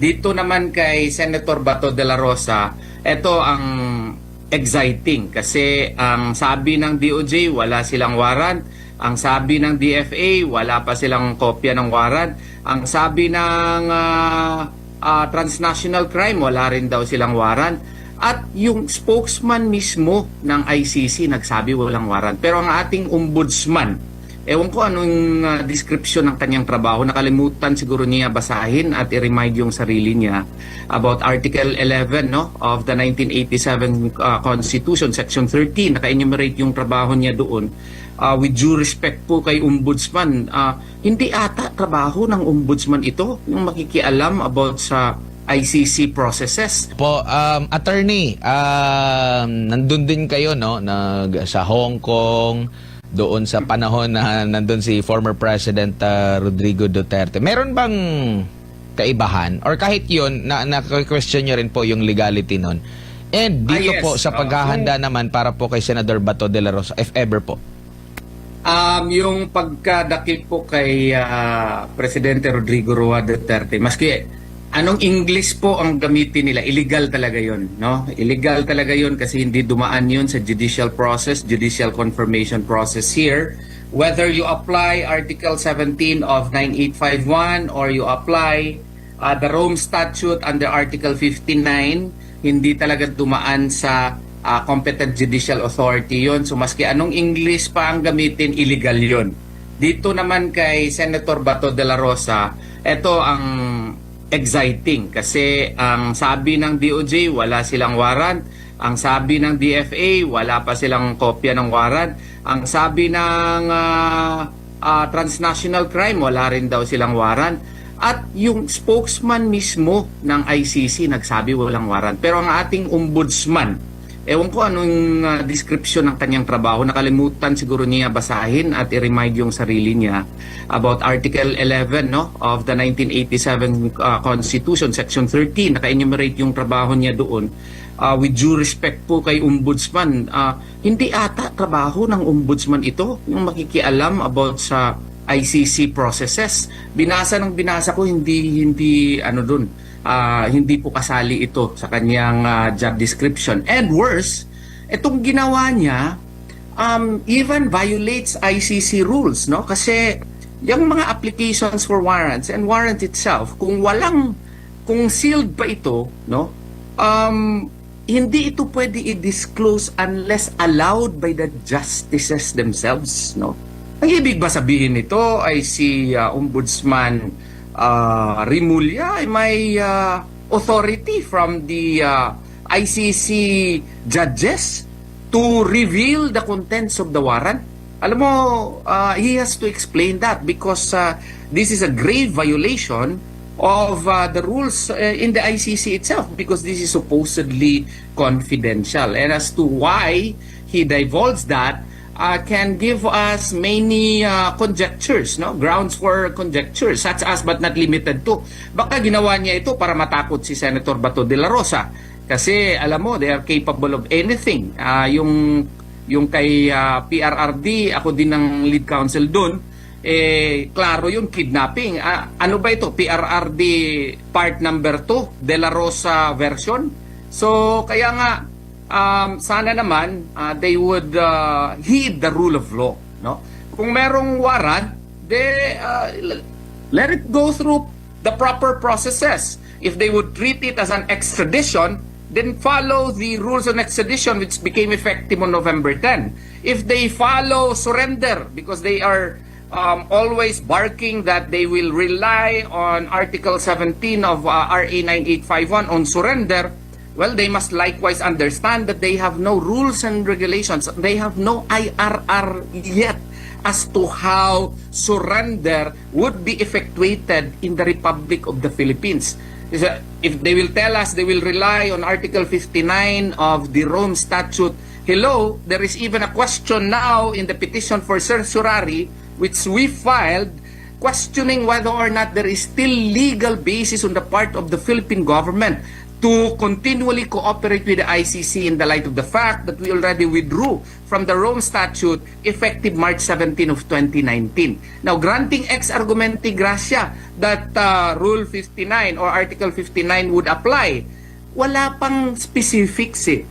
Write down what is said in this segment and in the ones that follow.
Dito naman kay Senator Bato de la Rosa, ito ang exciting kasi ang sabi ng DOJ wala silang warrant, ang sabi ng DFA wala pa silang kopya ng warrant, ang sabi ng ah, ah, transnational crime wala rin daw silang warrant. At yung spokesman mismo ng ICC nagsabi walang warrant. Pero ang ating ombudsman Ewan ko anong uh, description ng kanyang trabaho. Nakalimutan siguro niya basahin at i-remind yung sarili niya about Article 11 no, of the 1987 uh, Constitution, Section 13. Naka-enumerate yung trabaho niya doon. Uh, with due respect po kay Ombudsman, uh, hindi ata trabaho ng Ombudsman ito, yung makikialam about sa ICC processes. Po, um, attorney, um, nandun din kayo, no, nag, sa Hong Kong, doon sa panahon na nandun si former President uh, Rodrigo Duterte. Meron bang kaibahan? Or kahit yun, na, na-question nyo rin po yung legality nun. And Ah, dito yes. po sa Ah, paghahanda naman para po kay Senador Bato de la Rosa, if ever po. Um, yung pagkadakip po kay ah, Presidente Rodrigo Roa Duterte, maski anong English po ang gamitin nila, illegal talaga yon, no? Illegal talaga yon kasi hindi dumaan yon sa judicial process, judicial confirmation process here. Whether you apply Article 17 of 9851 or you apply ah, the Rome Statute under Article 59, hindi talaga dumaan sa ah, competent judicial authority yon. So maski anong English pa ang gamitin, illegal yon. Dito naman kay Senator Bato de la Rosa, ito ang exciting kasi ang sabi ng DOJ wala silang warrant, ang sabi ng DFA wala pa silang kopya ng warrant, ang sabi ng ah, ah, transnational crime wala rin daw silang warrant. At yung spokesman mismo ng ICC nagsabi walang warrant. Pero ang ating ombudsman Ewan ko anong uh, description ng kanyang trabaho. Nakalimutan siguro niya basahin at i-remind yung sarili niya about Article 11 no, of the 1987 uh, Constitution, Section 13. Naka-enumerate yung trabaho niya doon. Uh, with due respect po kay Ombudsman, uh, hindi ata trabaho ng Ombudsman ito, yung makikialam about sa ICC processes. Binasa ng binasa ko, hindi, hindi, ano doon, ah, hindi po kasali ito sa kanyang ah, job description. And worse, itong ginawa niya um, even violates ICC rules, no? Kasi yung mga applications for warrants and warrant itself, kung walang, kung sealed pa ito, no? Um, hindi ito pwede i-disclose unless allowed by the justices themselves, no? Ang ibig ba sabihin nito ay si ah, Ombudsman uh, Rimulya ay may ah, authority from the ah, ICC judges to reveal the contents of the warrant. Alam mo, ah, he has to explain that because ah, this is a grave violation of ah, the rules eh, in the ICC itself because this is supposedly confidential. And as to why he divulged that, uh, can give us many uh, conjectures, no? grounds for conjectures, such as but not limited to. Baka ginawa niya ito para matakot si Senator Bato de la Rosa. Kasi alam mo, they are capable of anything. Ah, yung, yung kay ah, PRRD, ako din ng lead counsel doon, eh, klaro yung kidnapping. Ah, ano ba ito? PRRD part number 2, De La Rosa version? So, kaya nga, um, sana naman uh, they would uh, heed the rule of law. No? Kung merong warrant, they, uh, let it go through the proper processes. If they would treat it as an extradition, then follow the rules on extradition which became effective on November 10. If they follow surrender because they are um, always barking that they will rely on Article 17 of uh, RA 9851 on surrender, well, they must likewise understand that they have no rules and regulations. They have no IRR yet as to how surrender would be effectuated in the Republic of the Philippines. If they will tell us they will rely on Article 59 of the Rome Statute, hello, there is even a question now in the petition for certiorari which we filed questioning whether or not there is still legal basis on the part of the Philippine government to continually cooperate with the ICC in the light of the fact that we already withdrew from the Rome Statute effective March 17 of 2019. Now, granting ex argumenti gracia that uh, Rule 59 or Article 59 would apply, wala pang specifics eh.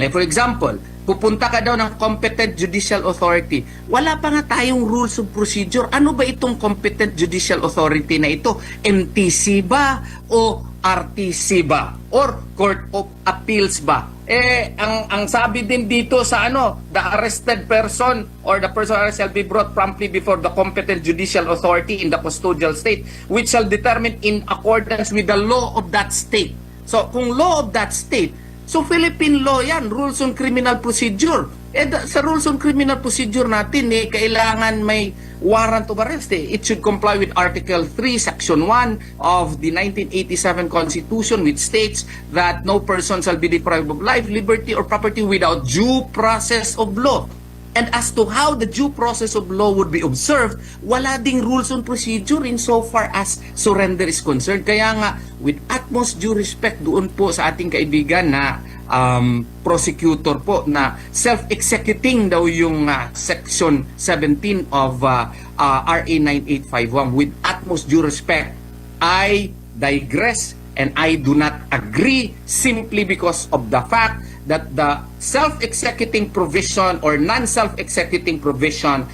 Like for example, pupunta ka daw ng competent judicial authority. Wala pa nga tayong rules of procedure. Ano ba itong competent judicial authority na ito? MTC ba o RTC ba? Or Court of Appeals ba? Eh, ang, ang sabi din dito sa ano, the arrested person or the person arrested shall be brought promptly before the competent judicial authority in the custodial state which shall determine in accordance with the law of that state. So, kung law of that state, so Philippine law yan, rules on criminal procedure. Eh, sa rules on criminal procedure natin, eh, kailangan may warrant of arrest. Eh. It should comply with Article 3, Section 1 of the 1987 Constitution which states that no person shall be deprived of life, liberty, or property without due process of law. And as to how the due process of law would be observed, wala ding rules on procedure in so far as surrender is concerned. Kaya nga, with utmost due respect doon po sa ating kaibigan na um, prosecutor po na self-executing daw yung uh, section 17 of uh, uh, RA 9851 with utmost due respect, I digress and I do not agree simply because of the fact that the self-executing provision or non-self-executing provision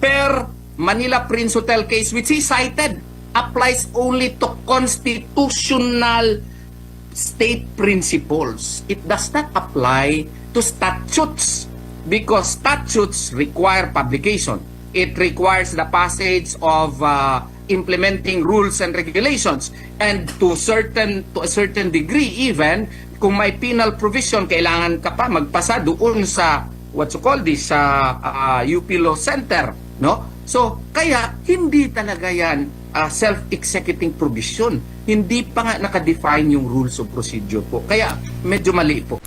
per Manila Prince Hotel case which he cited applies only to constitutional state principles. It does not apply to statutes because statutes require publication. It requires the passage of uh, implementing rules and regulations and to certain to a certain degree even kung may penal provision kailangan ka pa magpasa doon sa what you call this sa uh, UP Law Center no so kaya hindi talaga yan uh, self-executing provision. Hindi pa nga nakadefine yung rules of procedure po. Kaya medyo mali po